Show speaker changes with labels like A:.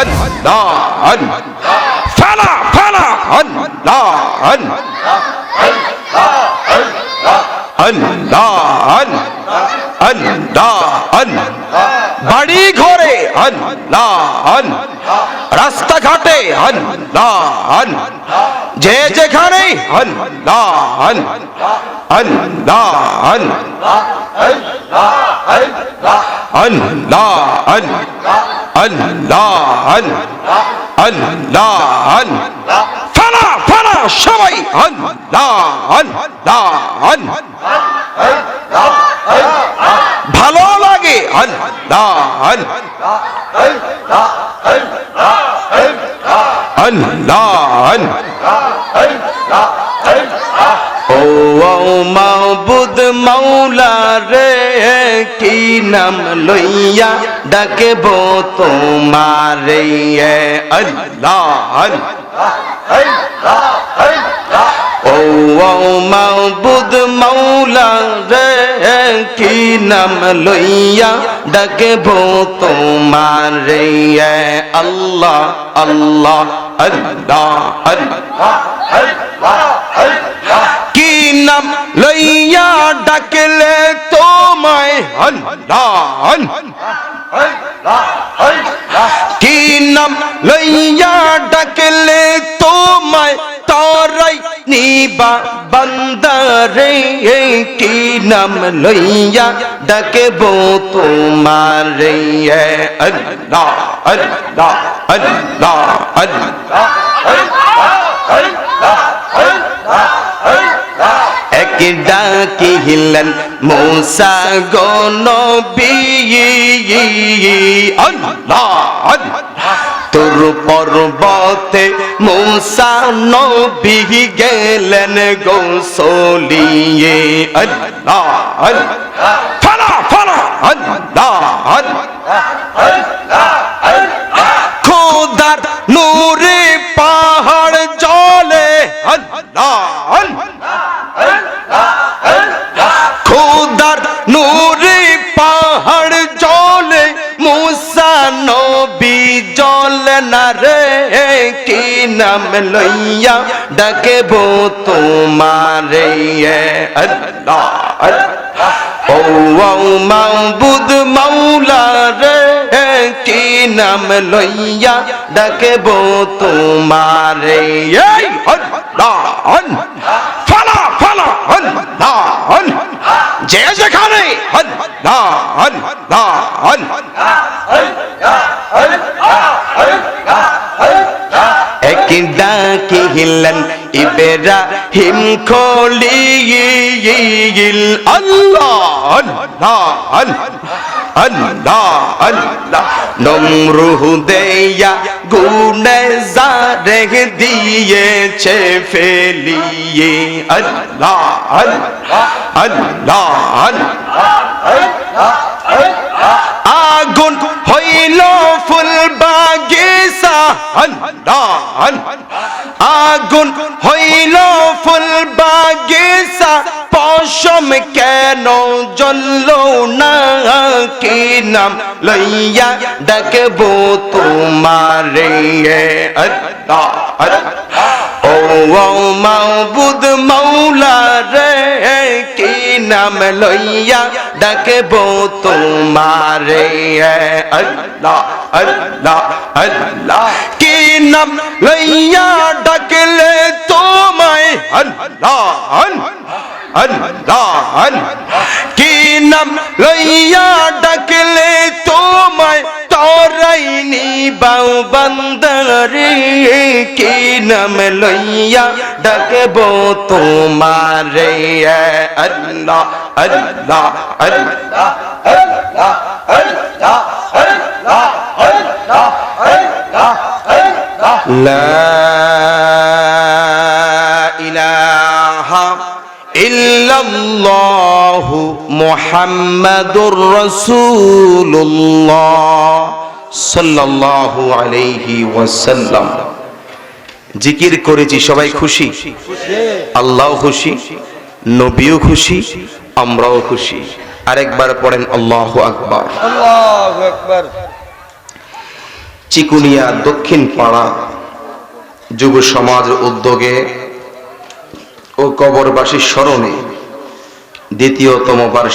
A: আল্লাহ ফালা ফালা। আল্লাহ আল্লাহ। আল্লাহ আল্লাহ। বাড়ি ঘরে রাস্তাঘাটে যে যেখানে হন হন হন হন ফালা ফালা সবাই ভালো লাগে আল্লাহ ও মাবুদ মৌলা রে, কি নাম লইয়া ডাকব তোমারে? আল্লাহ ও মাবুদ মৌলা রে, কি নাম লইয়া ডাকব তোমারে? আল্লাহ আল্লাহ আল্লাহ আল্লাহ। কি নাম লইয়া ডাকলে তোমায় আল্লাহ কি নাম লইয়া ডাকলে তোমায় তরাই নিবা বন্দরে কি নাম লইয়া ডাকব তোমারে। আল্লাহ আল্লাহ আল্লাহ এক ডাকিলেন মৌসা গো তোর পর্বতে মৌসা নবী গেলেন গো খোদার নূরে রে কি নাম লইয়া ডাকেব তোমারে আল্লাহ ও মাবুদ মৌলা রে কি নাম লইয়া ডাকেব তোমারে ফালা যে যেখানে, আল্লাহ আল্লাহ এক ডাকি হিলেন ইবেরা হিম খলিল আল্লাহ আল্লাহ আল্লাহ আল্লাহ নমরুহ দেয়া গুনে জারে দিয়েছে ফেলিয়ে আল্লাহ আল্লাহ আল্লাহ আগুন হইল আগুন হইল ফুল বাগিসা পশম কেন জ্বলল না? কি নাম লইয়া ডাকব তোমারে? ও মাবুদ মৌলা রে। নাম লইয়া ডাকব তোমারে। আল্লাহ আল্লাহ আল্লাহ। কি নাম লইয়া ডাকলে তোমায়? আল্লাহ আল্লাহ কি নাম লইয়া ডাকলে তোমায়? তরাইনি বাউ বন্দরে। কি নাম লইয়া ডাকব তোমারে رہی ہے اللہ اللہ اللہ اللہ اللہ اللہ اللہ اللہ اللہ لا الہ الا الله محمد رسول الله صلى الله عليه وسلم জিকির করেছি সবাই খুশি? আল্লাহ খুশি নবীও খুশি আমরাও খুশি। আরেকবার পড়েন
B: আল্লাহ আকবর।
A: চিকুনিয়া দক্ষিণ পাড়া যুব সমাজের উদ্যোগে ও কবরবাসীর স্মরণে দ্বিতীয়তম বার্ষিক